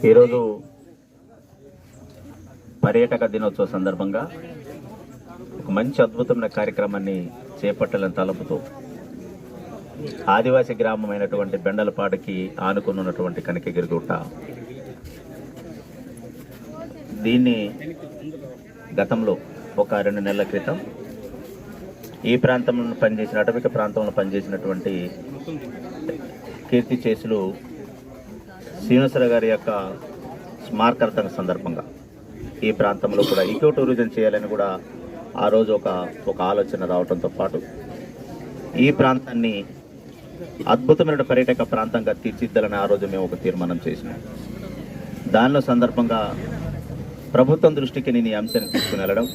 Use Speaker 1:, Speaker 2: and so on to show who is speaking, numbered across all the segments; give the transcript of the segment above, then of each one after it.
Speaker 1: ఈరోజు పర్యాటక దినోత్సవ సందర్భంగా ఒక మంచి అద్భుతమైన కార్యక్రమాన్ని చేపట్టాలని తలపుతూ ఆదివాసీ గ్రామమైనటువంటి బెండలపాడుకి ఆనుకున్నటువంటి కనకగిరిగుట్ట దీన్ని గతంలో ఒక రెండు నెలల క్రితం ఈ ప్రాంతంలో పనిచేసిన అటవిక ప్రాంతంలో పనిచేసినటువంటి కీర్తి చేసులు శ్రీనివాసర గారి యొక్క స్మారకార్థన సందర్భంగా ఈ ప్రాంతంలో కూడా ఈకో టూరిజం చేయాలని కూడా ఆ రోజు ఒక ఒక ఆలోచన రావడంతో పాటు ఈ ప్రాంతాన్ని అద్భుతమైన పర్యాటక ప్రాంతంగా తీర్చిద్దాలని ఆ రోజు మేము ఒక తీర్మానం చేసినాం. దానిలో సందర్భంగా ప్రభుత్వం దృష్టికి నేను ఈ అంశాన్ని తీసుకుని వెళ్ళడం.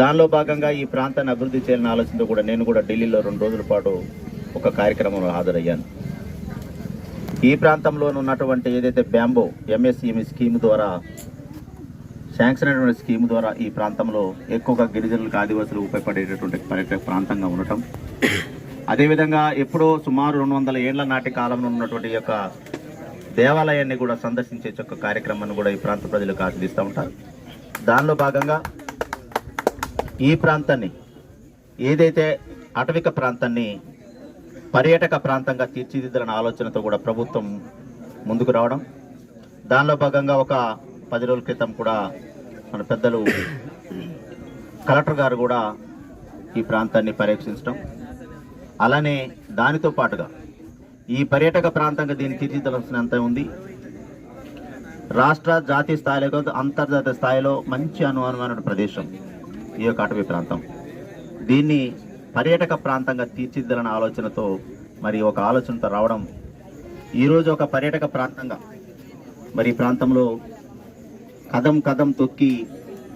Speaker 1: దానిలో భాగంగా ఈ ప్రాంతాన్ని అభివృద్ధి చేయాలని ఆలోచనతో కూడా నేను కూడా ఢిల్లీలో రెండు రోజుల పాటు ఒక కార్యక్రమంలో హాజరయ్యాను. ఈ ప్రాంతంలో ఉన్నటువంటి ఏదైతే బ్యాంబో ఎంఎస్ఈమి స్కీమ్ ద్వారా శాంక్షన్ అయినటువంటి స్కీమ్ ద్వారా ఈ ప్రాంతంలో ఎక్కువగా గిరిజనులకు ఆదివాసులు ఉపయోగపడేటటువంటి పర్యాటక ప్రాంతంగా ఉండటం. అదేవిధంగా ఎప్పుడో సుమారు రెండు వందల ఏళ్ళ నాటి కాలంలో ఉన్నటువంటి యొక్క దేవాలయాన్ని కూడా సందర్శించే యొక్క కార్యక్రమాన్ని కూడా ఈ ప్రాంత ప్రజలకు ఆస్వాదిస్తూ ఉంటారు. దానిలో భాగంగా ఈ ప్రాంతాన్ని ఏదైతే అటవిక ప్రాంతాన్ని పర్యాటక ప్రాంతంగా తీర్చిదిద్దాలన్న ఆలోచనతో కూడా ప్రభుత్వం ముందుకు రావడం. దానిలో భాగంగా ఒక పది రోజుల క్రితం కూడా మన పెద్దలు కలెక్టర్ గారు కూడా ఈ ప్రాంతాన్ని పర్యవేక్షించడం. అలానే దానితో పాటుగా ఈ పర్యాటక ప్రాంతంగా దీన్ని తీర్చిదిద్దాల్సినంత ఉంది. రాష్ట్ర జాతీయ స్థాయిలో కాదు అంతర్జాతీయ స్థాయిలో మంచి అనుమానమైన ప్రదేశం ఈ యొక్క అటవీ ప్రాంతం. దీన్ని పర్యాటక ప్రాంతంగా తీర్చిదిద్దాలన్న ఆలోచనతో మరి ఒక ఆలోచనతో రావడం ఈరోజు ఒక పర్యాటక ప్రాంతంగా మరి ప్రాంతంలో కదం కదం తొక్కి